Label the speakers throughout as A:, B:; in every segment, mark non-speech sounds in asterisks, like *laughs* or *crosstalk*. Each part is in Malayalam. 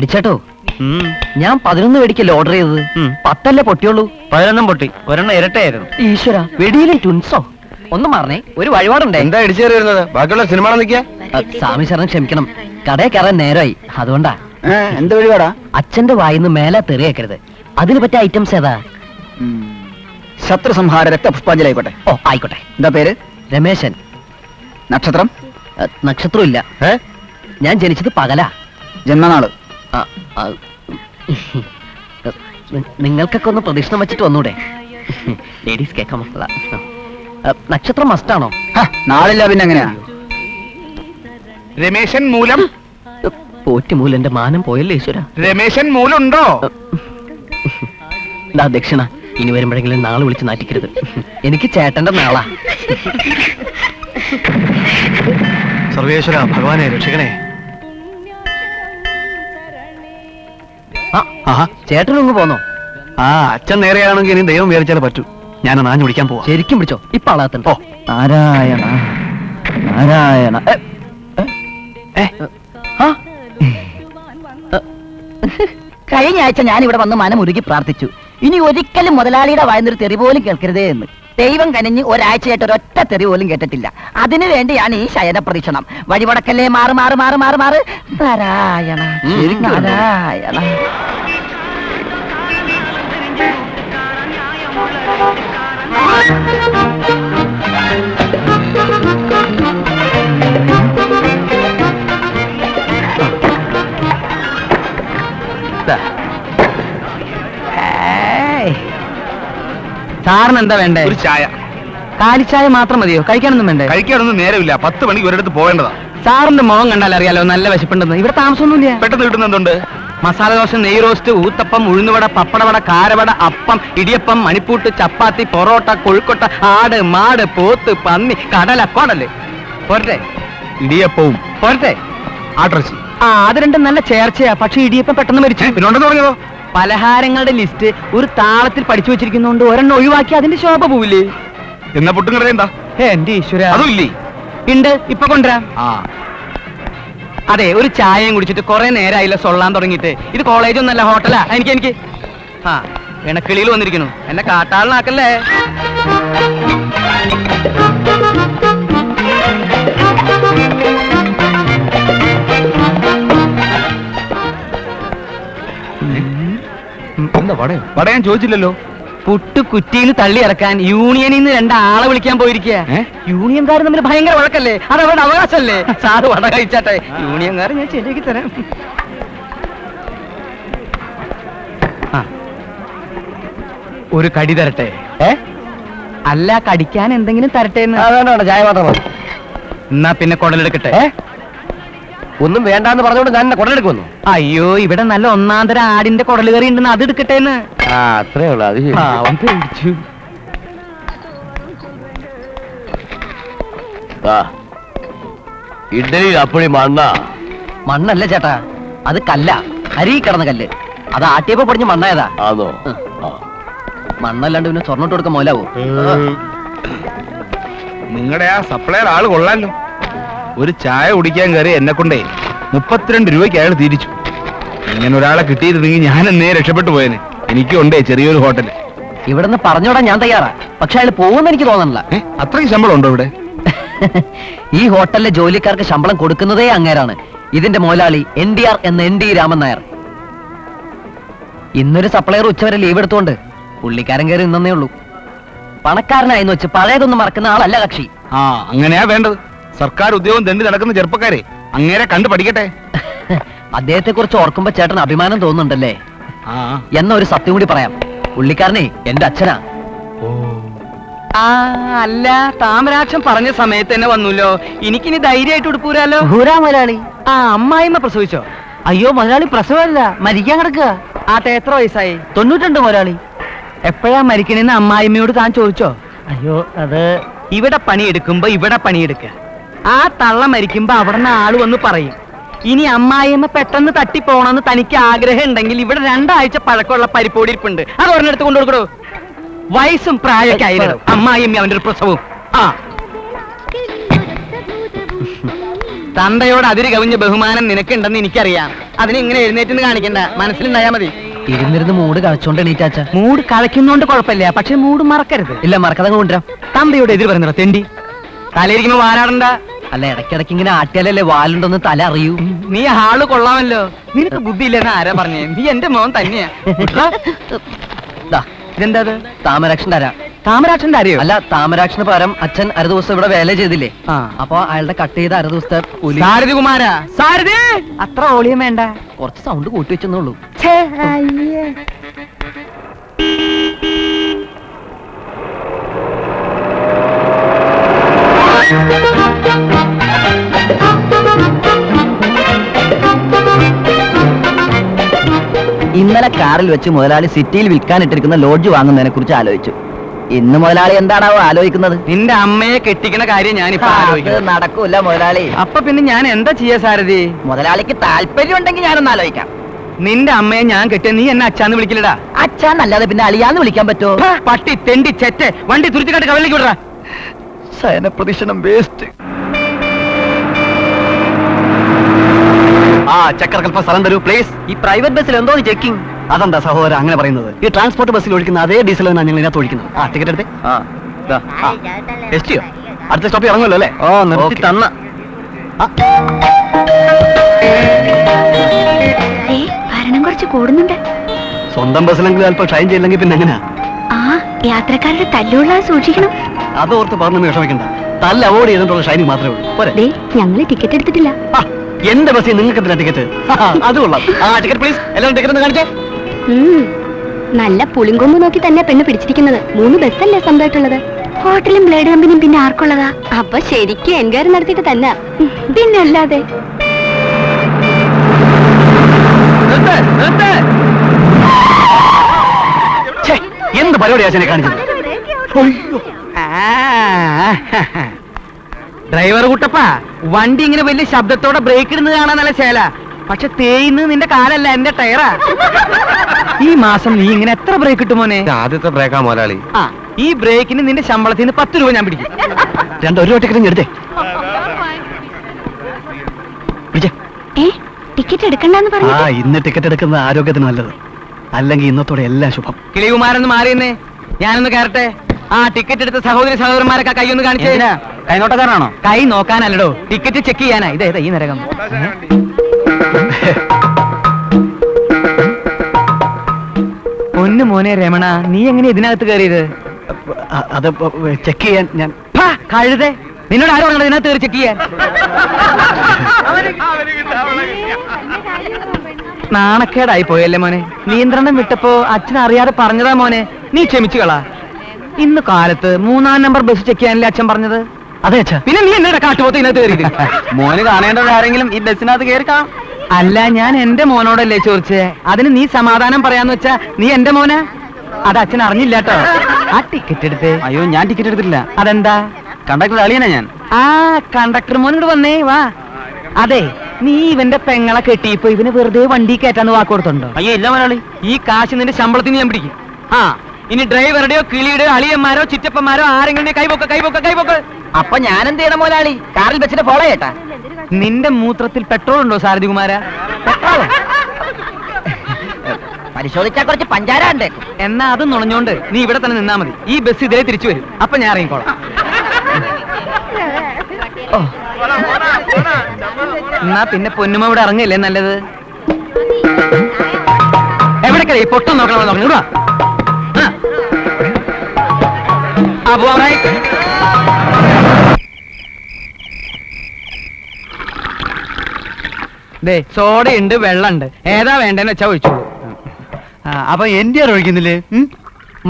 A: പിടിച്ചേട്ടോ ഞാൻ പതിനൊന്ന് വെടിക്കല്ലേ ഓർഡർ ചെയ്തത്. പത്തല്ലേ പൊട്ടിയുള്ളൂ?
B: പതിനൊന്നും പൊട്ടി. ഒരെണ്ണം ഇരട്ടയായിരുന്നു.
A: ഈശ്വര വെടിയിലെ ട്വിൻസോ ഒന്ന് മാറണേ ഒരു വഴിപാടുണ്ടേ?
C: എന്താ ഇടിച്ചു കയറി വരുന്നത് ബാക്കിയുള്ള സിനിമ നിൽക്കുക
A: സ്വാമി ശരണം ക്ഷമിക്കണം. കടയിൽ കയറാൻ നേരമായി. അതുകൊണ്ടാ.
C: എന്ത് വഴിപാടാ?
A: അച്ഛന്റെ വായിന്ന് മേലെ തെറിയേക്കരുത്. അതിന് പറ്റിയ ഐറ്റംസ് ഏതാ?
C: ശത്രുസംഹാര രക്തപുഷ്പാഞ്ജലി ആയിക്കോട്ടെ
A: ഓ ആയിക്കോട്ടെ.
C: എന്താ പേര്?
A: രമേശൻ.
C: നക്ഷത്രം?
A: നക്ഷത്രം ഇല്ല
C: ഏ?
A: ഞാൻ ജനിച്ചത് പകലാ. ജന്മനാൾ. നിങ്ങൾക്കൊക്കെ ഒന്ന് പ്രദക്ഷിണം വെച്ചിട്ട് വന്നൂടെ? ലേഡീസ് കേൾക്കാൻ പറ്റില്ല നക്ഷത്രം മസ്റ്റാണോ?
C: നാളില്ല പിന്നെ എങ്ങനെയാ?
D: രമേശൻ മൂലം?
A: പോറ്റി മൂലന്റെ മാനം പോയല്ലേ ഈശ്വര?
D: രമേശൻ മൂലുണ്ടോ?
A: ദാ ദക്ഷിണ ഇനി വരുമ്പോഴെങ്കിലും നാളെ വിളിച്ച് നാറ്റിക്കരുത്. എനിക്ക് ചേട്ടന്റെ നാളാ.
B: സർവേശ്വര ഭഗവാനെ രക്ഷിക്കണേ.
A: ആ ചേട്ടനൊന്ന് പോന്നോ?
B: ആ അച്ഛൻ നേരെയാണെങ്കിൽ ഇനി ദൈവം വിചാരിച്ചാലേ പറ്റൂ. ഞാൻ നാഞ്ഞു പിടിക്കാൻ പോവാ.
A: ശരിക്കും പിടിച്ചോ? ഇപ്പൊ ആളാത്തോ
C: നാരായണ നാരായണ.
E: കഴിഞ്ഞ ആഴ്ച ഞാൻ ഇവിടെ വന്ന് മനമുരുകി പ്രാർത്ഥിച്ചു. ഇനി ഒരിക്കലും മുതലാളിയുടെ വായനൊരു തെറി പോലും കേൾക്കരുതേ എന്ന്. ദൈവം കനിഞ്ഞ് ഒരാഴ്ചയായിട്ട് ഒരൊറ്റ തെറി പോലും കേട്ടിട്ടില്ല. അതിനു വേണ്ടിയാണ് ഈ ശയന പ്രതീക്ഷണം വഴിമുടക്കല്ലേ മാറ് മാറ് മാറ് മാറ് മാറ്. നാരായണ. നാരായണ.
A: സാറിന് എന്താ വേണ്ടേ?
D: ഒരു ചായ.
A: കാലിച്ചായ മാത്രം മതിയോ? കഴിക്കാനൊന്നും വേണ്ടേ?
D: കഴിക്കാനൊന്നും നേരമില്ല. പത്ത് മണിക്ക് ഒരിടത്ത് പോകേണ്ടതാ
A: സാറിന്റെ മുഖം കണ്ടാൽ അറിയാലോ നല്ല വിശപ്പുണ്ടെന്ന്. ഇവിടെ താമസമൊന്നുമില്ല.
D: പെട്ടെന്ന് കിട്ടുന്ന എന്തുണ്ട്?
A: മസാല ദോശ നെയ് റോസ്റ്റ് ഊത്തപ്പം ഉഴുന്നുവട പപ്പടവട കാരവട അപ്പം ഇടിയപ്പം മണിപ്പൂട്ട് ചപ്പാത്തി പൊറോട്ട കൊഴുക്കൊട്ട ആട് മാട് പോത്ത് പന്നി കടല കൊടൽ. പോരട്ടെ.
D: ഇടിയപ്പവും.
A: പോരട്ടെ.
D: ആട്ടിറച്ചി
A: ആ അത് രണ്ടും നല്ല ചേർച്ചയാ. പക്ഷെ ഇടിയപ്പം പെട്ടെന്ന് മരിച്ചു.
D: പിന്നെ ഉണ്ടെന്ന് പറഞ്ഞതോ?
A: പലഹാരങ്ങളുടെ ലിസ്റ്റ് ഒരു താളത്തിൽ പഠിച്ചു വെച്ചിരിക്കുന്നോണ്ട് ഒരെണ്ണം ഒഴിവാക്കി അതിന്റെ ശോഭ പോവില്ലേ?
D: എന്നാ പൊട്ടും എന്താ?
A: എന്റെ ഈശ്വര. ഉണ്ട് ഇപ്പൊ കൊണ്ടുവരാം.
D: ആ.
A: അതെ ഒരു ചായയും കുടിച്ചിട്ട് കുറെ നേരമായില്ല സൊള്ളാൻ തുടങ്ങിയിട്ട്. ഇത് കോളേജൊന്നല്ല ഹോട്ടലാ എനിക്ക് എനിക്ക്. ആ ഇണക്കിളിയിൽ വന്നിരിക്കുന്നു. എന്നെ കാട്ടാളിനാക്കല്ലേ?
D: എന്താ ഞാൻ ചോദിച്ചില്ലല്ലോ.
A: പുട്ടു കുറ്റിയിൽ തള്ളി ഇറക്കാൻ യൂണിയനിൽ നിന്ന് രണ്ടാളെ വിളിക്കാൻ പോയിരിക്കുക
D: ഏ?
A: യൂണിയൻകാർ തമ്മിൽ ഭയങ്കര വഴക്കല്ലേ? അത് അവരുടെ അവകാശമല്ലേ *laughs* സാറ് വട കഴിച്ചാട്ടെ. യൂണിയൻകാർ ഞാൻ ശരിയാക്കി തരാം. ആ. ഒരു കടി തരട്ടെ?
C: ഏ?
A: അല്ല കടിക്കാൻ എന്തെങ്കിലും തരട്ടെ എന്ന്.
C: വേണ്ട. ചായ മാത്രം മതി.
A: എന്നാ പിന്നെ കുടലെടുക്കട്ടെ?
C: ഏ? ഒന്നും വേണ്ടാന്ന് പറഞ്ഞോണ്ട് ഞാൻ കുടലെടുക്കുന്നു
A: അയ്യോ ഇവിടെ നല്ല ഒന്നാന്തര ആടിന്റെ കുടൽ കറി ഉണ്ടെന്ന് അത് എടുക്കട്ടെ എന്ന്
C: ആ അത്രേ ഉള്ളു അത് ശരി.
A: പാവം പേടിച്ചു.
C: ഇഡലി അപ്പഴി മണ്ണ?
A: മണ്ണല്ല ചേട്ടാ അത് കല്ല അരി കിടന്ന കല്ല്. അത് ആട്ടിയപ്പോ പൊടിഞ്ഞ് മണ്ണായതാ.
C: ആണോ
A: മണ്ണല്ലാണ്ട് പിന്നെ സ്വർണോട്ട് കൊടുക്കാൻ മോലാവോ?
D: നിങ്ങളുടെ ആ സപ്ലൈ ആൾ കൊള്ളാലോ. ഒരു ചായ കുടിക്കാൻ കയറി എന്നെ കൊണ്ടേ മുപ്പത്തിരണ്ട് രൂപയ്ക്ക് അയാൾ തിരിച്ചു. ഇങ്ങനെ ഒരാളെ കിട്ടിയിരുന്നെങ്കിൽ ഞാൻ എന്നേ രക്ഷപ്പെട്ടു പോയേനെ. എനിക്കും ഉണ്ടേ ചെറിയൊരു ഹോട്ടൽ.
A: ഇവിടുന്ന് പറഞ്ഞോടാ ഞാൻ തയ്യാറാ. പക്ഷെ അയാൾ പോകുന്ന എനിക്ക് തോന്നണില്ല.
D: ഏ അത്രയും ശമ്പളം ഉണ്ടോ ഇവിടെ? *laughs*
A: ഈ ഹോട്ടലിലെ ജോലിക്കാർക്ക് ശമ്പളം കൊടുക്കുന്നതേ അങ്ങേരാണ്. ഇതിന്റെ മോലാളി എൻ ഡി ആർ എന്ന എൻ ഡി രാമൻ നായർ. ഇന്നൊരു സപ്ലയർ ഉച്ചവരെ ലീവ് എടുത്തോണ്ട് പുള്ളിക്കാരൻ കയറി നിന്നേ ഉള്ളൂ. പണക്കാരനായെന്ന് വെച്ച് പഴയതൊന്നും മറക്കുന്ന ആളല്ല കക്ഷി.
D: ആ അങ്ങനെയാ വേണ്ടത്. സർക്കാർ ഉദ്യോഗം തെണ്ടി നടക്കുന്ന ചെറുപ്പക്കാരെ അങ്ങേരെ കണ്ടു പഠിക്കട്ടെ. *laughs*
A: അദ്ദേഹത്തെ കുറിച്ച് ഓർക്കുമ്പോ ചേട്ടൻ അഭിമാനം തോന്നുന്നുണ്ടല്ലേ?
D: ആ.
A: എന്ന ഒരു സത്യം കൂടി പറയാം. പുള്ളിക്കാരനെ എന്റെ അച്ഛനാ. ആ അല്ല താമരാക്ഷൻ പറഞ്ഞ സമയത്ത് തന്നെ വന്നല്ലോ. എനിക്കിനി ധൈര്യമായിട്ട് ഉടുപ്പൂരാലോ?
E: ഹൂരാ മലയാളി.
A: ആ അമ്മായിമ്മ പ്രസവിച്ചോ?
E: അയ്യോ മലയാളി പ്രസവല്ല മരിക്കാൻ കിടക്കുക
A: ആട്ടെ എത്ര വയസ്സായി?
E: തൊണ്ണൂറ്റുണ്ട് മലയാളി.
A: എപ്പോഴാ മരിക്കണെന്ന് അമ്മായിമ്മയോട് താൻ ചോദിച്ചോ?
E: അയ്യോ അത്
A: ഇവിടെ പണിയെടുക്കുമ്പോ ഇവിടെ പണിയെടുക്കുക ആ തള്ള മരിക്കുമ്പോ അവിടുന്ന് ആൾ വന്ന് പറയും ഇനി അമ്മായിമ്മ പെട്ടെന്ന് തട്ടിപ്പോണെന്ന് തനിക്ക് ആഗ്രഹം ഉണ്ടെങ്കിൽ ഇവിടെ രണ്ടാഴ്ച പഴക്കമുള്ള പരിപ്പോടി ഇരിപ്പുണ്ട് അത് ഒരെണ്ണെടുത്ത് കൊണ്ടു കൊടുക്കടോ. വയസ്സും പ്രായമൊക്കെ ആയിരുന്നു അമ്മായിയമ്മ അവന്റെ ഒരു പ്രസവവും ആ. തന്തയോട് അതിര് കവിഞ്ഞ ബഹുമാനം നിനക്കുണ്ടെന്ന് എനിക്കറിയാം. അതിനെ ഇങ്ങനെ എഴുന്നേറ്റെന്ന് കാണിക്കണ്ട. മനസ്സിലുണ്ടായാ മതി.
C: ഇരുന്നിരുന്ന് മൂട് കളിച്ചോണ്ട് എണീറ്റാച്ച.
A: മൂട് കളിക്കുന്നോണ്ട് കുഴപ്പമില്ല. പക്ഷെ മൂട് മറക്കരുത്.
C: ഇല്ല മറക്കാതെ കൊണ്ടുവരാം.
A: തന്തയോട് എതിര് പറഞ്ഞോ തെണ്ടി. തലയിരിക്കുമ്പോ വാരാടണ്ട.
C: അല്ല ഇടയ്ക്കിടയ്ക്ക് ഇങ്ങനെ ആട്ടിയാലല്ലേ വാലുണ്ടെന്ന് തല അറിയൂ?
A: നീ ആൾ കൊള്ളാമല്ലോ. നിനക്ക് ബുദ്ധിയില്ലെന്ന് ആരാ പറഞ്ഞേ? നീ എന്റെ മോൻ തന്നെയാ.
C: ദാ,
A: ഇതെന്താ
C: തരാം
A: താമരാക്ഷന്റെ അറിയോ
C: അല്ല താമരാക്ഷന് പകരം അച്ഛൻ അര ദിവസം ഇവിടെ വേല ചെയ്തില്ലേ?
A: ആ.
C: അപ്പൊ അയാളുടെ കട്ട് ചെയ്ത അര ദിവസത്തെ കൂലി.
A: സാരഥി കുമാര. സാരഥി! അത്ര ഓളിയും വേണ്ട.
C: കുറച്ച് സൗണ്ട് കൂട്ടി വെച്ചെന്നുള്ളൂ
E: ഇന്നലെ കാറിൽ വെച്ച് മുതലാളി സിറ്റിയിൽ വിൽക്കാനിട്ടിരിക്കുന്ന ലോഡ്ജ് വാങ്ങുന്നതിനെ കുറിച്ച് ആലോചിച്ചു. ഇന്ന് മുതലാളി എന്താണാവോ ആലോചിക്കുന്നത്?
A: നിന്റെ അമ്മയെ കെട്ടിക്കുന്ന കാര്യം ഞാൻ
E: നടക്കൂല മുതലാളി.
A: അപ്പൊ പിന്നെ ഞാൻ എന്താ ചെയ്യാ സാരഥി?
E: മുതലാളിക്ക് താല്പര്യം ഉണ്ടെങ്കിൽ ഞാനൊന്ന് ആലോചിക്കാം.
A: നിന്റെ അമ്മയെ ഞാൻ കെട്ടിയ നീ എന്നെ അച്ഛാന്ന് വിളിക്കില്ലടാ
E: അച്ഛാന്നല്ലാതെ പിന്നെ അളിയാന്ന് വിളിക്കാൻ പറ്റുമോ?
A: പട്ടി തെണ്ടി ചെറ്റ് വണ്ടി തുരിച്ചുകാട്ട് കവലിലേക്ക് വിടറ.
B: സയന പ്രദീക്ഷണം വേസ്റ്റ്. ആ ചക്രകൽപ്പ സ്ഥലം തരൂ പ്ലീസ്
C: ഈ പ്രൈവറ്റ് ബസ്സിൽ എന്തോ ചെക്കിംഗ്
B: അതെന്താ സഹോദരൻ അങ്ങനെ പറയുന്നത്? ഈ ട്രാൻസ്പോർട്ട് ബസ്സിൽ ഒഴിക്കുന്ന അതേ ഡീസൽ തന്നെ ഞങ്ങൾ ഇതിനകത്ത് ഒഴിക്കുന്നത്. ആ ടിക്കറ്റ് എടുത്തേ.
C: ആ ദാ.
B: എസ് അടുത്ത സ്റ്റോപ്പിൽ ഇറങ്ങുമല്ലോ അല്ലേ?
C: ഓ നിർത്തി തന്ന.
F: ഭരണം കുറച്ച് കൂടുന്നുണ്ട്.
B: സ്വന്തം ബസ്സിലെങ്കിലും അല്പം ഷൈൻ ചെയ്യില്ലെങ്കിൽ പിന്നെ എങ്ങനെയാ?
F: ആ യാത്രക്കാരുടെ തല്ലുകൊള്ളാതെ സൂക്ഷിക്കണം.
B: അത് ഓർത്ത് പറഞ്ഞു വിഷമിക്കണ്ട. തല്ല അവോയ്ഡ് ചെയ്തിട്ടുള്ള ഷൈനിങ് മാത്രമേ ഉള്ളൂ.
F: ഞങ്ങൾ ടിക്കറ്റ് എടുത്തിട്ടില്ല.
B: ആ, എന്റെ ബസ്സിൽ നിങ്ങൾക്ക് എന്തിനാ ടിക്കറ്റ് അത് കൊള്ളാം. ആ ടിക്കറ്റ് പ്ലീസ് എല്ലാവരും ടിക്കറ്റ് ഒന്ന് കാണിച്ചേ.
F: ഉം. നല്ല പുളിങ്കൊമ്പ് നോക്കി തന്നെ പെണ്ണ് പിടിച്ചിരിക്കുന്നത്. മൂന്ന് ബസ്സല്ലേ സ്വന്തമായിട്ടുള്ളത്. ഹോട്ടലും ബ്ലേഡ് കമ്പനിയും പിന്നെ ആർക്കുള്ളതാ? അപ്പൊ ശരിക്കും എൻക്വയറി നടത്തിയിട്ട് തന്നെ. പിന്നെ അല്ലാതെ.
A: നിർത്ത്, നിർത്ത്.
B: ഛേ, എന്ത് പരിപാടിയാ ആശാനെ കാണിച്ചത്?
A: ആ, ഡ്രൈവർ കുട്ടപ്പ വണ്ടി ഇങ്ങനെ വലിയ ശബ്ദത്തോടെ ബ്രേക്ക് ഇടുന്നത് കാണാൻ നല്ല ശേല. പക്ഷെ തേയുന്നത് നിന്റെ കാലല്ല എന്റെ ടയറാ. ഈ മാസം നീ ഇങ്ങനെ എത്ര ബ്രേക്ക് ഇട്ടു മോനെ?
C: ആദ്യത്തെ ബ്രേക്കാ മുതലാളി
A: ആ ഈ ബ്രേക്കിന് നിന്റെ ശമ്പളത്തിൽ നിന്ന് പത്ത് രൂപ ഞാൻ പിടിക്കും.
B: രണ്ടൊരു ഒരു ടിക്കറ്റ് എടുത്തേ.
F: ടിക്കറ്റ് എടുക്കണ്ടെന്ന്
B: ആ
F: പറഞ്ഞു
B: ഇന്ന് ടിക്കറ്റ് എടുക്കുന്നത് ആരോഗ്യത്തിന് നല്ലത്. അല്ലെങ്കിൽ ഇന്നത്തോടെ എല്ലാം ശുഭം.
A: കിളികുമാരൊന്ന് മാറിയെന്നേ ഞാനൊന്ന് കയറട്ടെ? ആ ടിക്കറ്റ് എടുത്ത സഹോദരി സഹോദരന്മാരൊക്കെ കൈ ഒന്ന് കാണിച്ചേ.
C: കൈനോട്ടക്കാരനാണോ?
A: കൈ നോക്കാനല്ലടോ. ടിക്കറ്റ് ചെക്ക് ചെയ്യാനാ. ഇതേ ഈ നരകം. പൊന്നു മോനെ രമണ നീ എങ്ങനെ ഇതിനകത്ത് കയറിയത്?
B: അത് ചെക്ക് ചെയ്യാൻ ഞാൻ
A: കഴുതെ കഴുതേ. നിന്നോട് ആരോ പറഞ്ഞത് ഇതിനകത്ത് കയറി ചെക്ക് ചെയ്യാൻ? നാണക്കേടായി പോയല്ലേ മോനെ. നിയന്ത്രണം വിട്ടപ്പോ അച്ഛൻ അറിയാതെ പറഞ്ഞതാ മോനെ. നീ ക്ഷമിച്ചു കളാ ഇന്ന് കാലത്ത് മൂന്നാം നമ്പർ ബസ് ചെക്ക് ചെയ്യാനല്ലേ അച്ഛൻ പറഞ്ഞത്?
B: അതെ അച്ഛാ.
A: പിന്നെ നീ എന്നോട് കാട്ടുപോത്ത് ഇതിനകത്ത് കയറി *laughs*
C: മോന് കാണേണ്ടത് ആരെങ്കിലും ഈ ബസ്സിനകത്ത് കയറി കാണാം.
A: അല്ല ഞാൻ എന്റെ മോനോടല്ലേ ചോദിച്ചേ? അതിന് നീ സമാധാനം പറയാന്ന് വെച്ചാ നീ എന്റെ മോന? അത് അച്ഛൻ അറിഞ്ഞില്ല കേട്ടോ. ആ ടിക്കറ്റ് എടുത്തേ.
C: അയ്യോ ഞാൻ ടിക്കറ്റ് എടുത്തിട്ടില്ല.
A: അതെന്താ?
C: കണ്ടക്ടർ അളിയനാ ഞാൻ.
A: ആ കണ്ടക്ടർ മോൻ ഇങ്ങോട്ട് വന്നേ വാ. അതെ നീ ഇവന്റെ പെങ്ങളെ കെട്ടിയപ്പോ ഇവന് വെറുതെ വണ്ടി കയറ്റാന്ന് വാക്ക് കൊടുത്തുണ്ടോ?
C: അയ്യോ ഇല്ല മലയാളി
A: ഈ കാശ് നിന്റെ ശമ്പളത്തിന് ഞാൻ പിടിക്കും. ആ ഇനി ഡ്രൈവറുടെയോ കിളിയുടെയോ അളിയന്മാരോ ചിറ്റപ്പന്മാരോ ആരെങ്കിലും കൈപോക്ക കൈപോക്ക കൈപോക്ക.
E: അപ്പൊ ഞാൻ എന്ത് ചെയ്യണം മോലാളി? കാറിൽ വെച്ചിട്ട് ഫോളോ ചെയ്യട്ടാ
A: നിന്റെ മൂത്രത്തിൽ പെട്രോൾ ഉണ്ടോ സാരഥി കുമാര
E: പരിശോധിച്ചാ കുറച്ച് പഞ്ചാര ഉണ്ടേക്കും
A: എന്നാ അത് നുണഞ്ഞോണ്ട് നീ ഇവിടെ തന്നെ നിന്നാ മതി. ഈ ബസ് ഇതിലേ തിരിച്ചു വരും. അപ്പൊ ഞാൻ ഇറങ്ങിക്കോളാം. ഓ. എന്നാ പിന്നെ പൊന്നുമ ഇവിടെ ഇറങ്ങില്ലേ നല്ലത്? എവിടേക്കല്ലേ ഈ പൊട്ടം നോക്കണം നോക്കണം. ദേ സോഡയുണ്ട് വെള്ളമുണ്ട് ഏതാ വേണ്ടെന്ന് വെച്ചാ ഒഴിച്ചോളൂ.
B: അപ്പൊ എന്റെ ഒഴിക്കുന്നില്ലേ?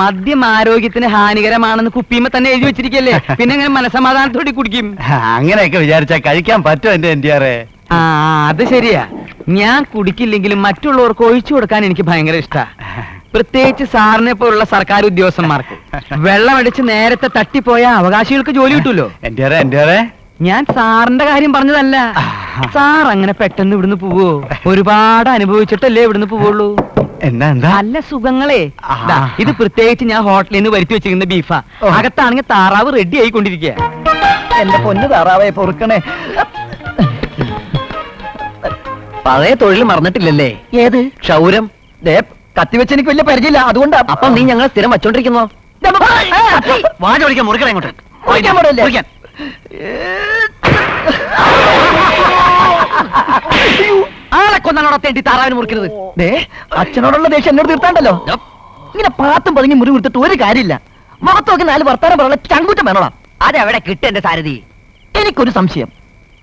A: മദ്യം ആരോഗ്യത്തിന് ഹാനികരമാണെന്ന് കുപ്പിമ തന്നെ എഴുതി വെച്ചിരിക്കല്ലേ? പിന്നെ അങ്ങനെ മനസമാധാനത്തോടെ കുടിക്കും?
B: അങ്ങനെയൊക്കെ വിചാരിച്ചാ കഴിക്കാൻ പറ്റുമോ എന്റെ എന്റെ
A: ആ അത് ശരിയാ. ഞാൻ കുടിക്കില്ലെങ്കിലും മറ്റുള്ളവർക്ക് ഒഴിച്ചു കൊടുക്കാൻ എനിക്ക് ഭയങ്കര ഇഷ്ടാ. പ്രത്യേകിച്ച് സാറിനെ പോലുള്ള സർക്കാർ ഉദ്യോഗസ്ഥന്മാർക്ക്. വെള്ളമടിച്ച് നേരത്തെ തട്ടിപ്പോയ അവകാശികൾക്ക് ജോലി കിട്ടുമല്ലോ
B: എന്റെ
A: ഞാൻ സാറിന്റെ കാര്യം പറഞ്ഞതല്ല. സാർ അങ്ങനെ പെട്ടെന്ന് ഇവിടുന്ന് പോവോ? ഒരുപാട് അനുഭവിച്ചിട്ടല്ലേ ഇവിടുന്ന് പോവുള്ളൂ. നല്ല സുഖങ്ങളെ. ഇത് പ്രത്യേകിച്ച് ഞാൻ ഹോട്ടലിൽ നിന്ന് വരുത്തി വെച്ചിരിക്കുന്ന ബീഫാ. അകത്താണെങ്കിൽ താറാവ് റെഡി ആയിക്കൊണ്ടിരിക്കുക
E: എന്റെ പൊന്നു താറാവായി പൊറുക്കണേ.
B: പഴയ തൊഴിൽ മറന്നിട്ടില്ലല്ലേ?
E: ഏത്?
B: ക്ഷൗരം.
E: കത്തിവെച്ച് എനിക്ക് വലിയ പരിചയമില്ല. അതുകൊണ്ട്
B: അപ്പൊ നീ ഞങ്ങളെ സ്ഥിരം വച്ചോണ്ടിരിക്കുന്നോ? വാച പഠിക്കാൻ മുറിക്കണം ഇങ്ങോട്ട്
E: മുറിക്കാൻ പാടില്ലേ?
B: മുറിക്കാൻ. ആളെ കൊന്നാണോ തേണ്ടി താറാവിന് മുറിക്കരുത്.
E: ദേ അച്ഛനോടുള്ള ദേഷ്യം എന്നോട് തീർത്താണ്ടല്ലോ ഇങ്ങനെ പാത്തും പതുങ്ങി മുറി കൊടുത്തിട്ട് ഒരു കാര്യമില്ല. മുഖത്തൊക്കെ നാല് വർത്താനം പറയാനുള്ള ചങ്കൂറ്റം വേണോടാ.
B: അതെവിടെ കിട്ടും എന്റെ സാരഥി?
E: എനിക്കൊരു സംശയം.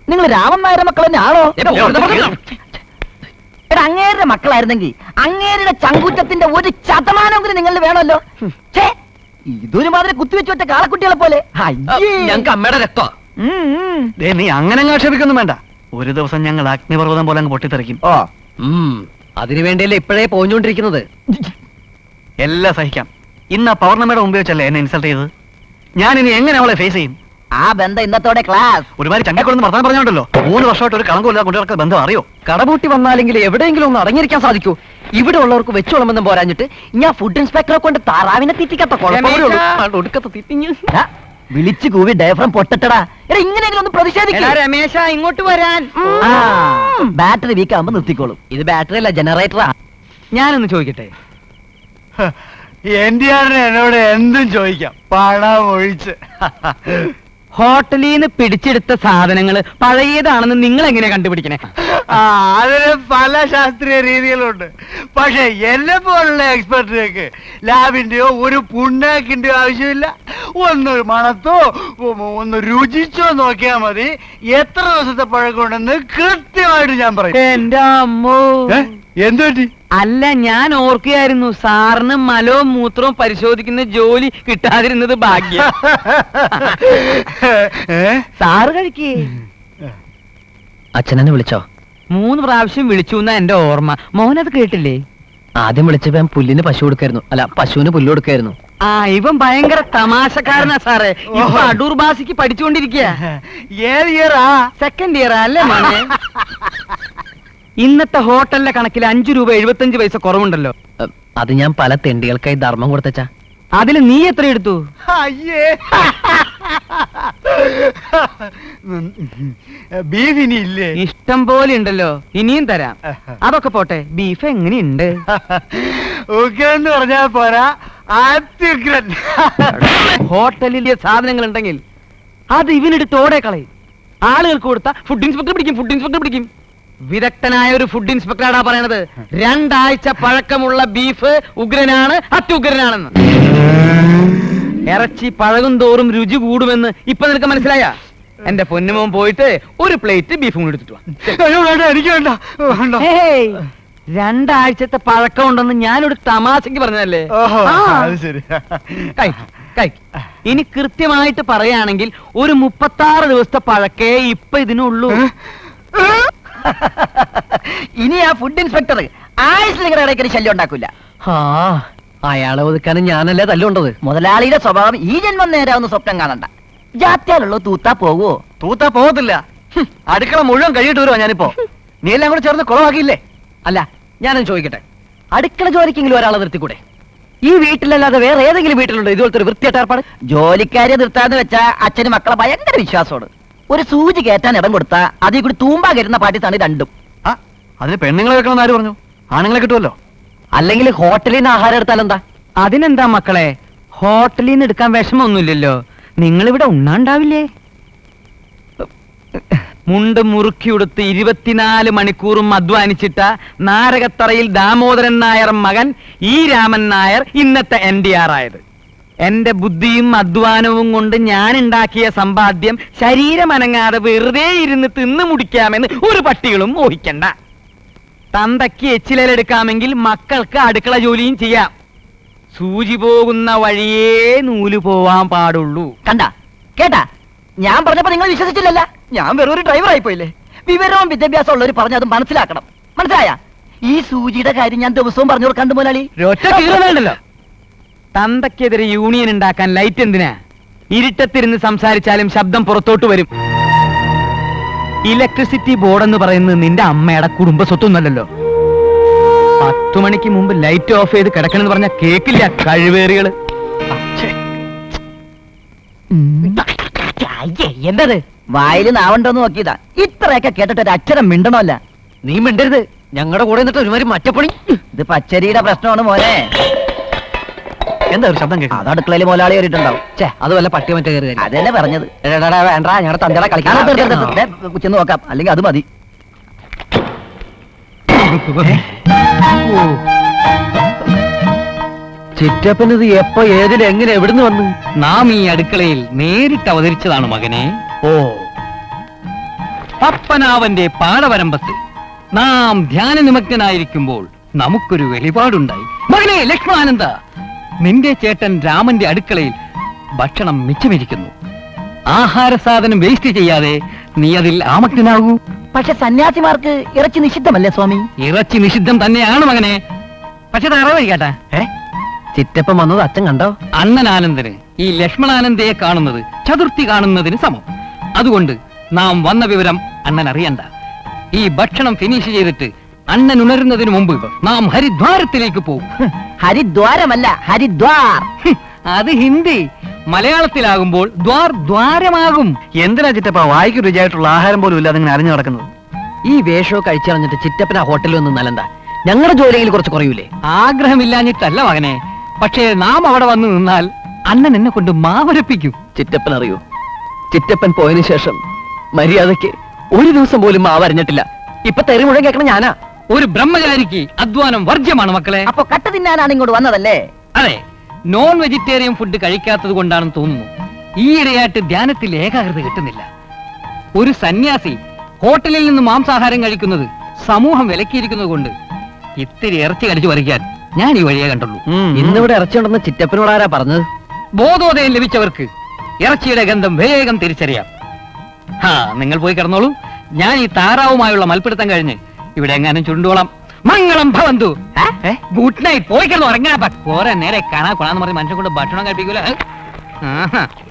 E: നിങ്ങൾ രാമൻ മക്കൾ തന്നെ ആണോ? എടാ അങ്ങേരുടെ മക്കളായിരുന്നെങ്കിൽ അങ്ങേരുടെ ചങ്കൂറ്റത്തിന്റെ ഒരു ശതമാനമെങ്കിലും നിങ്ങളിൽ വേണമല്ലോ. ഛേ, ഇതൊരു മാതിരി കുത്തിവെച്ചു വെച്ച കാളക്കുട്ടികളെ പോലെ. അയ്യേ.
B: ഞങ്ങൾക്ക് അമ്മയുടെ. ദേ നീ അങ്ങനെ അങ്ങ് ആക്ഷേപിക്കൊന്നും വേണ്ട. ഒരു ദിവസം ഞങ്ങൾ അഗ്നിപർവതം പോലെ അങ്ങ് പൊട്ടിത്തെറിക്കും.
E: ഓ
B: അതിനുവേണ്ടിയല്ലേ ഇപ്പോഴേ പോഞ്ഞുകൊണ്ടിരിക്കുന്നത്? എല്ലാം സഹിക്കാം. ഇന്ന് ആ പൗർണമയുടെ മുമ്പ് വെച്ചല്ലേ എന്നെ ഇൻസൾട്ട് ചെയ്തത്? ഞാൻ ഇനി എങ്ങനെ അവളെ ഫേസ് ചെയ്യും?
E: ആ ബന്ധം ഇന്നത്തോടെ ക്ലാസ്
B: ഒരുമാതിരി ചങ്കക്കൊണ്ടെന്ന് വർത്താനം പറഞ്ഞോണ്ടല്ലോ. മൂന്ന് വർഷമായിട്ട് ഒരു കളങ്കമില്ലാതെ കൊണ്ടുനടക്കുന്ന ബന്ധം അറിയോ? കടപൂട്ടി വന്നാലെങ്കിൽ എവിടെയെങ്കിലും ഒന്ന് അടങ്ങിയിരിക്കാൻ സാധിക്കൂ. ഇവിടെ ഉള്ളവർക്ക് വെച്ചോളമെന്നും പോരാഞ്ഞിട്ട് ഞാൻ ഫുഡ് ഇൻസ്പെക്ടറെ കൊണ്ട് താറാവിനെ തീറ്റിക്കാത്ത ഒടുക്കത്തെ തീറ്റിഞ്ഞ്.
E: വിളിച്ചു കൂവി ഡയഫ്രം പൊട്ടട്ടടാ. എടാ ഇങ്ങനെയെങ്കിലും ഒന്ന് പ്രതിഷേധിക്കും.
A: രമേശ ഇങ്ങോട്ട് വരാൻ.
E: ബാറ്ററി വീക്ക് ആകുമ്പോ നിർത്തിക്കോളും.
B: ഇത് ബാറ്ററി അല്ല ജനറേറ്ററാ
A: ഞാനൊന്ന് ചോദിക്കട്ടെ?
G: എന്റെ എന്നോട് എന്തും ചോദിക്കാം. പണം ഒഴിച്ച്.
A: ഹോട്ടലിൽ നിന്ന് പിടിച്ചെടുത്ത സാധനങ്ങൾ പഴയതാണെന്ന് നിങ്ങൾ എങ്ങനെ കണ്ടുപിടിക്കണേ?
G: ആ അതിന് പല ശാസ്ത്രീയ രീതികളുണ്ട്. പക്ഷെ എന്നെ പോലുള്ള എക്സ്പെർട്ടിലേക്ക് ലാബിന്റെയോ ഒരു പുണ്ണാക്കിന്റെയോ ആവശ്യമില്ല. ഒന്ന് മണത്തോ ഒന്ന് രുചിച്ചോ നോക്കിയാൽ മതി. എത്ര ദിവസത്തെ പഴക്കമുണ്ടെന്ന് കൃത്യമായിട്ട് ഞാൻ പറയും.
A: എന്റെ അമ്മ?
G: എന്ത് പറ്റി
A: അല്ല ഞാൻ ഓർക്കുകയായിരുന്നു. സാറിന് മലവും മൂത്രവും പരിശോധിക്കുന്ന ജോലി കിട്ടാതിരുന്നത് ഭാഗ്യം? സാറ് കഴിക്കേ.
B: അച്ഛനെന്നെ വിളിച്ചോ?
A: മൂന്ന് പ്രാവശ്യം വിളിച്ചു എന്നാ എന്റെ ഓർമ്മ. അത് കേട്ടില്ലേ?
B: ആദ്യം വിളിച്ചപ്പോ ഞാൻ പുല്ലിന് പശു കൊടുക്കായിരുന്നു. അല്ല പശുവിന് പുല്ല് കൊടുക്കായിരുന്നു.
A: ആ ഇവൻ ഭയങ്കര തമാശക്കാരനാ സാറേ. ഇപ്പൊ അടൂർ ഭാഷയ്ക്ക് പഠിച്ചുകൊണ്ടിരിക്കുക
G: ഏത് ഇയറാ
A: സെക്കൻഡ് ഇയർ അല്ലേ മോനെ? *laughs* ഇന്നത്തെ ഹോട്ടലിലെ കണക്കിൽ അഞ്ചു രൂപ എഴുപത്തഞ്ച് പൈസ കുറവുണ്ടല്ലോ.
B: അത് ഞാൻ പല തെണ്ടികൾക്കായി ധർമ്മം കൊടുത്തച്ചാ.
A: അതിൽ നീ എത്ര എടുത്തു?
G: അയ്യേ. ബീഫ് ഇനി ഇല്ലേ?
A: ഇഷ്ടം പോലെ ഉണ്ടല്ലോ. ഇനിയും തരാം. അതൊക്കെ പോട്ടെ. ബീഫ് എങ്ങനെയുണ്ട്?
G: ഉഗ്രൻ പറഞ്ഞാ പോരാ. അത്യുഗ്രൻ
A: ഹോട്ടലിലെ സാധനങ്ങൾ ഉണ്ടെങ്കിൽ അത് ഇവനെടുത്ത് ഓടെ കളയും. ആളുകൾക്ക് കൊടുത്ത ഫുഡ് ഇൻസ്പെക്ടർ പിടിക്കും ഫുഡ് ഇൻസ്പെക്ടർ പിടിക്കും. വിദഗ്ധനായ ഒരു ഫുഡ് ഇൻസ്പെക്ടറാടാ പറയണത്. രണ്ടാഴ്ച പഴക്കമുള്ള ബീഫ് ഉഗ്രനാണ് അത്യുഗ്രനാണെന്ന്. ഇറച്ചി പഴകും തോറും രുചി കൂടുമെന്ന് ഇപ്പൊ നിനക്ക് മനസ്സിലായ? എന്റെ പൊന്നുമോൻ പോയിട്ട് ഒരു പ്ലേറ്റ് ബീഫും കൂടി എടുത്തിട്ട് വാ.
G: അയ്യോ വേണ്ട എനിക്ക് വേണ്ട വേണ്ട.
A: ഹേയ്, രണ്ടാഴ്ചത്തെ പഴക്കം ഉണ്ടെന്ന് ഞാനൊരു തമാശക്ക് പറഞ്ഞതല്ലേ?
G: ഓഹോ
A: ആ.
G: അത് ശരി.
A: കഴിക്ക്, കഴിക്ക്. ഇനി കൃത്യമായിട്ട് പറയുകയാണെങ്കിൽ ഒരു മുപ്പത്താറ് ദിവസത്തെ പഴക്കേ ഇപ്പൊ ഇതിനുള്ളൂ. *laughs*
E: ഇനി ആ ഫുഡ് ഇൻസ്പെക്ടർ ആയുസ് നിങ്ങളുടെ ഇടയ്ക്ക് ശല്യം ഉണ്ടാക്കൂല.
B: ആ അയാളെ ഒതുക്കാനും ഞാനല്ലേ തല്ലുണ്ടത്?
E: മുതലാളിയുടെ സ്വഭാവം ഈ ജന്മം നേരാവുന്ന സ്വപ്നം കാണണ്ട. ജാത്യാലുള്ളൂ തൂത്താ പോവോ?
B: തൂത്താ പോകത്തില്ല. ഹും, അടുക്കള മുഴുവൻ കഴിയിട്ട് വരുവാ ഞാനിപ്പോ. നീ എല്ലാം കൂടെ ചേർന്ന് കുളമാക്കിയില്ലേ അല്ല ഞാനും ചോദിക്കട്ടെ. അടുക്കള ജോലിക്കെങ്കിലും ഒരാളെ നിർത്തിക്കൂടെ? ഈ വീട്ടിലല്ലാതെ വേറെ ഏതെങ്കിലും വീട്ടിലുണ്ടോ ഇതുപോലത്തെ ഒരു വൃത്തിയായിട്ട് ഏർപ്പാട്?
E: ജോലിക്കാരെ നിർത്താന്ന് വെച്ചാ അച്ഛന് മക്കളെ ഭയങ്കര വിശ്വാസമാണ്. ഒരു സൂചി കയറ്റാൻ ഇടം കൊടുത്ത അതിൽ കൂടി തൂമ്പാ കയറ്റുന്ന പാട്ടിത്താണ് രണ്ടും.
B: ആ അതിന് പെണ്ണുങ്ങളെ വെക്കണമെന്ന് ആര് പറഞ്ഞു? ആണുങ്ങളെ കിട്ടുമല്ലോ. അല്ലെങ്കിൽ ഹോട്ടലിൽ നിന്ന് ആഹാരം എടുത്താൽ എന്താ?
A: അതിനെന്താ മക്കളെ? ഹോട്ടലിൽ നിന്ന് എടുക്കാൻ വിഷമമൊന്നുമില്ലല്ലോ. നിങ്ങളിവിടെ ഉണ്ണാണ്ടാവില്ലേ? മുണ്ട് മുറുക്കിയുടുത്ത് ഇരുപത്തിനാല് മണിക്കൂറും അധ്വാനിച്ചിട്ട നാരകത്തറയിൽ ദാമോദരൻ നായർ മകൻ ഈ രാമൻ നായർ ഇന്നത്തെ എൻ ഡി ആർ ആയത്. എന്റെ ബുദ്ധിയും അധ്വാനവും കൊണ്ട് ഞാൻ ഉണ്ടാക്കിയ സമ്പാദ്യം ശരീരമനങ്ങാതെ വെറുതെ ഇരുന്ന് തിന്നു മുടിക്കാമെന്ന് ഒരു പട്ടികളും മോഹിക്കണ്ട. തന്തയ്ക്ക് എച്ചിലെടുക്കാമെങ്കിൽ മക്കൾക്ക് അടുക്കള ജോലിയും ചെയ്യാം. സൂചി പോകുന്ന വഴിയേ നൂൽ പോവാൻ പാടുള്ളൂ.
E: കണ്ട കേട്ടാ? ഞാൻ പറഞ്ഞപ്പോ നിങ്ങൾ വിശ്വസിച്ചില്ലല്ല. ഞാൻ വെറും ഒരു ഡ്രൈവർ ആയിപ്പോയില്ലേ? വിവരവും വിദ്യാഭ്യാസം ഉള്ളവർ പറഞ്ഞത് മനസ്സിലാക്കണം. മനസ്സിലായ? ഈ സൂചിയുടെ കാര്യം ഞാൻ ദിവസവും പറഞ്ഞു കൊടുക്കാൻ മുതലാളി.
A: ഒറ്റ കീറുന്നുണ്ടല്ലോ തന്തയ്ക്കെതിരെ യൂണിയൻ ഉണ്ടാക്കാൻ ലൈറ്റ് എന്തിനാ? ഇരുട്ടത്തിരുന്ന് സംസാരിച്ചാലും ശബ്ദം പുറത്തോട്ട് വരും. ഇലക്ട്രിസിറ്റി ബോർഡ് എന്ന് പറയുന്നത് നിന്റെ അമ്മയുടെ കുടുംബ സ്വത്തൊന്നുമല്ലല്ലോ. പത്തു മണിക്ക് മുമ്പ് ലൈറ്റ് ഓഫ് ചെയ്ത് കിടക്കണമെന്ന് പറഞ്ഞ കേക്കില്ല കഴിവേറികൾ.
E: എന്തത്? വായിൽ നാവണ്ടോന്ന് നോക്കിയതാ. ഇത്രയൊക്കെ കേട്ടിട്ട് ഒരു അക്ഷരം മിണ്ടണമല്ല.
C: നീ മിണ്ടരുത്. ഞങ്ങളുടെ കൂടെ നിന്നിട്ട് ഒരുമാതിരി മറ്റപ്പണി
E: ഇത് പച്ചരിയുടെ പ്രശ്നമാണ് മോനെ.
C: എന്താ ഒരു ശബ്ദം കേൾക്കാം
E: അത് അടുക്കളയിൽ മുതലാളി കയറിയിട്ടുണ്ടാവും.
C: ചേ അത് വല്ല പട്ടി മറ്റേ കയറി
E: അതല്ലേ പറഞ്ഞത്?
C: വേണ്ട ഞങ്ങളുടെ തന്തയുടെ കളിക്കാൻ
E: ചെന്ന് നോക്കാം. അല്ലെങ്കിൽ അത് മതി.
C: ചിറ്റപ്പനത് എപ്പോ ഏതിൽ എങ്ങനെ എവിടുന്ന് വന്നു?
H: നാം ഈ അടുക്കളയിൽ നേരിട്ട് അവതരിച്ചതാണ് മകനെ.
C: ഓ.
H: പപ്പനാവന്റെ പാടവരമ്പത്ത് നാം ധ്യാന നിമഗ്നായിരിക്കുമ്പോൾ നമുക്കൊരു വെളിപാടുണ്ടായി. മകനെ ലക്ഷ്മണാനന്ദ നിന്റെ ചേട്ടൻ രാമന്റെ അടുക്കളയിൽ ഭക്ഷണം മിച്ചമിരിക്കുന്നു. ആഹാര സാധനം വേസ്റ്റ് ചെയ്യാതെ നീ അതിൽ ആമക്തനാകൂ
E: പക്ഷെ സന്യാസിമാർക്ക് ഇറച്ചി നിഷിദ്ധമല്ലേ സ്വാമി?
H: ഇറച്ചി നിഷിദ്ധം തന്നെയാണ് മകനെ. പക്ഷെ തറവഴിക്കാട്ടെ
C: ചിറ്റപ്പം വന്നത് അച്ഛൻ കണ്ടോ?
H: അണ്ണനാനന്ദന് ഈ ലക്ഷ്മണാനന്ദയെ കാണുന്നത് ചതുർത്ഥി കാണുന്നതിന് സമം. അതുകൊണ്ട് നാം വന്ന വിവരം അണ്ണൻ അറിയണ്ട ഈ ഭക്ഷണം ഫിനിഷ് ചെയ്തിട്ട് അണ്ണൻ ഉണരുന്നതിന് മുമ്പ് നാം ഹരിദ്വാരത്തിലേക്ക് പോകും
E: ഹരിദ്വാരമല്ല ഹരിദ്വാർ.
H: അത് ഹിന്ദി. മലയാളത്തിലാകുമ്പോൾ ദ്വാർ ദ്വാരമാകും.
C: എന്തിനാ ചിറ്റപ്പ വായിക്കു രുചിയായിട്ടുള്ള ആഹാരം പോലും ഇല്ലാതെ ഇങ്ങനെ അറിഞ്ഞു നടക്കുന്നത്? ഈ വേഷമൊക്കെ കഴിച്ചറിഞ്ഞിട്ട് ചിറ്റപ്പന ഹോട്ടലിൽ ഒന്നും നല്ലണ്ട ഞങ്ങളുടെ ജോലിയിൽ കുറച്ച് കുറയൂലേ?
H: ആഗ്രഹമില്ലാഞ്ഞിട്ടല്ല മകനെ. പക്ഷേ നാം അവിടെ വന്ന് നിന്നാൽ അണ്ണൻ എന്നെ കൊണ്ട് മാവരപ്പിക്കും.
C: ചിറ്റപ്പൻ അറിയൂ. ചിറ്റപ്പൻ പോയതിനു ശേഷം മര്യാദയ്ക്ക് ഒരു ദിവസം പോലും മാവ് അരിഞ്ഞിട്ടില്ല ഇപ്പൊ തെറി മുഴുവൻ കേൾക്കണം ഞാനാ.
H: ഒരു ബ്രഹ്മചാരിക്ക് അധ്വാനം വർജ്യമാണ് മക്കളെ.
E: അപ്പൊ കട്ട തിന്നാനാണ് ഇങ്ങോട്ട് വന്നതല്ലേ?
H: അതെ നോൺ വെജിറ്റേറിയൻ ഫുഡ് കഴിക്കാത്തത് കൊണ്ടാണെന്ന് തോന്നുന്നു. ഈയിടെയായിട്ട് ധ്യാനത്തിൽ ഏകാഗ്രത കിട്ടുന്നില്ല. ഒരു സന്യാസി ഹോട്ടലിൽ നിന്ന് മാംസാഹാരം കഴിക്കുന്നത് സമൂഹം വിലക്കിയിരിക്കുന്നത് കൊണ്ട് ഇത്തിരി ഇറച്ചി കടിച്ചു പറിക്കാൻ ഞാൻ ഈ വഴിയെ കണ്ടുള്ളൂ.
C: ഇന്നിവിടെ ഇറച്ചിയുണ്ടെന്ന് ചിറ്റപ്പനോട് ആരാ പറഞ്ഞത്?
H: ബോധോദയം ലഭിച്ചവർക്ക് ഇറച്ചിയുടെ ഗന്ധം വേഗം തിരിച്ചറിയാം. ഹാ നിങ്ങൾ പോയി കിടന്നോളൂ. ഞാൻ ഈ താറാവുമായുള്ള മൽപ്പിടുത്തം കഴിഞ്ഞ് ഇവിടെ എങ്ങാനും ചുരുണ്ടോളാം മംഗളം ഭവന്തു. ഗുഡ് നൈറ്റ് പോയി കിടന്നു പോരാ നേരെ കാണാ കൊള്ളാന്ന് പറഞ്ഞ് മനുഷ്യൻ കൊണ്ട് ഭക്ഷണം കഴിപ്പിക്കൂല.